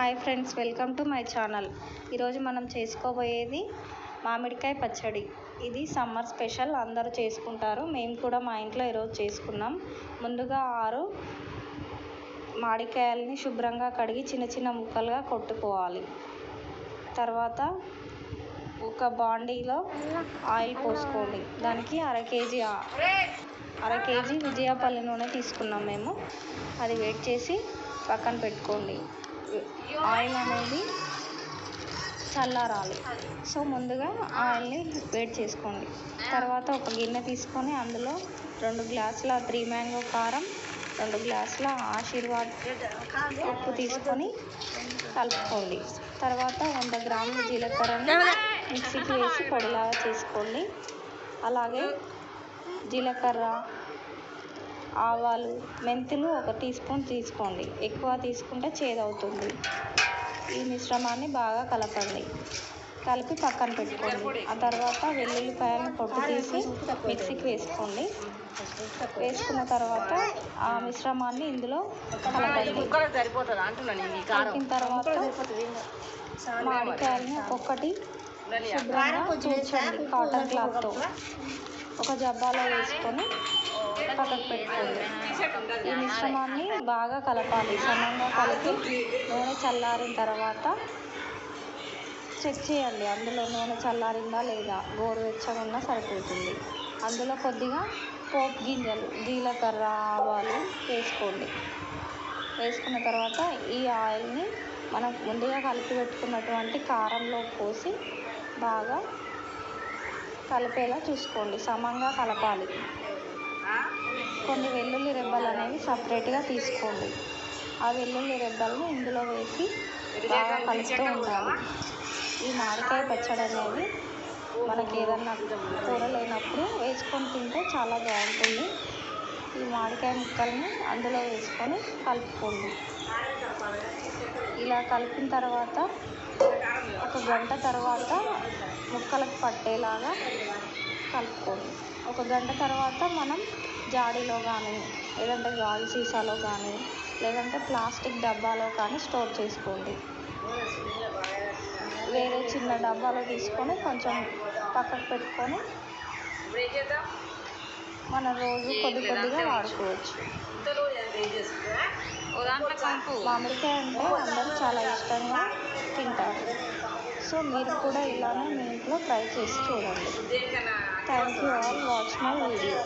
Hi friends welcome to my channel. ఈరోజు మనం చేసుకోబోయేది మామిడికాయ పచ్చడి. ఇది సమ్మర్ స్పెషల్ అందరూ చేసుకుంటారు. మేము కూడా మా ఇంట్లో ఈరోజు చేసుకున్నాం. ముందుగా ఆరు మామిడికాయలని శుభ్రంగా కడిగి చిన్న చిన్న ముక్కలుగా కొట్టుకోవాలి. తర్వాత ఒక బాండీలో ఆయిల్ పోసుకోండి. దానికి అర కేజీ అర కేజీ విజయపల్లి నూనె తీసుకున్నాం మేము. అది వేట్ చేసి పక్కన పెట్టుకోండి. ఆయిల్ అనేది చల్లారాలి. సో ముందుగా ఆయిల్ని వేడి చేసుకోండి. తర్వాత ఒక గిన్నె తీసుకొని అందులో రెండు గ్లాసుల త్రీ మ్యాంగో కారం రెండు గ్లాసుల ఆశీర్వాద్ ఉప్పు తీసుకొని కలుపుకోండి. తర్వాత వంద గ్రాముల జీలకర్రని మిక్సీకి వేసి పొడిలాగా చేసుకోండి. అలాగే జీలకర్ర ఆవాలు మెంతులు ఒక టీ స్పూన్ తీసుకోండి. ఎక్కువ తీసుకుంటే చేదవుతుంది. ఈ మిశ్రమాన్ని బాగా కలపండి. కలిపి పక్కన పెట్టుకోండి. ఆ తర్వాత వెల్లుల్లిపాయలను పొట్టు తీసి మిక్సీకి వేసుకోండి. వేసుకున్న తర్వాత ఆ మిశ్రమాన్ని ఇందులో కలపండి. కలిపిన తర్వాత మామిడికాయలని ఒక్కొక్కటి శుభ్రంగా కాటన్ క్లాత్తో. ఒక జబ్బాలో వేసుకొని పక్కకు పెట్టుకోండి. ఈ మిశ్రమాన్ని బాగా కలపాలి. సమంగా కలిపి నూనె చల్లారిన తర్వాత చెక్ చేయండి. అందులో నూనె చల్లారిందా లేదా? గోరువెచ్చగా ఉన్నా సరిపోతుంది. అందులో కొద్దిగా పోపు గింజలు జీలకర్ర ఆవాలు వేసుకోండి. వేసుకున్న తర్వాత ఈ ఆయిల్ని మనం ముందుగా కలిపి పెట్టుకున్నటువంటి కారంలో పోసి బాగా కలిపేలా చూసుకోండి. సమంగా కలపాలి. కొన్ని వెల్లుల్లి రెబ్బలు అనేవి సపరేట్గా తీసుకోండి. ఆ వెల్లుల్లి రెబ్బలను ఇందులో వేసి బాగా కలుపుతూ ఉండాలి. ఈ మామిడికాయ పచ్చడి అనేది మనకి ఏదన్నా కూర లేనప్పుడు వేసుకొని తింటే చాలా బాగుంటుంది. ఈ మామిడికాయ ముక్కల్ని అందులో వేసుకొని కలుపుకోండి. ఇలా కలిపిన తర్వాత ఒక గంట తర్వాత ముక్కలకు పట్టేలాగా కలుపుకోండి. ఒక గంట తర్వాత మనం జాడీలో కానీ లేదంటే గాజు సీసాలో కానీ లేదంటే ప్లాస్టిక్ డబ్బాలో కానీ స్టోర్ చేసుకోండి. వేరే చిన్న డబ్బాలో తీసుకొని కొంచెం పక్కకు పెట్టుకొని మనం రోజు కొద్ది కొద్దిగా వాడుకోవచ్చు. మామిడికాయ అంటే అందరూ చాలా ఇష్టంగా తింటారు. సో మీరు కూడా ఇలానే మీ ఇంట్లో ట్రై చేసి చూడండి. Thank you all watch my video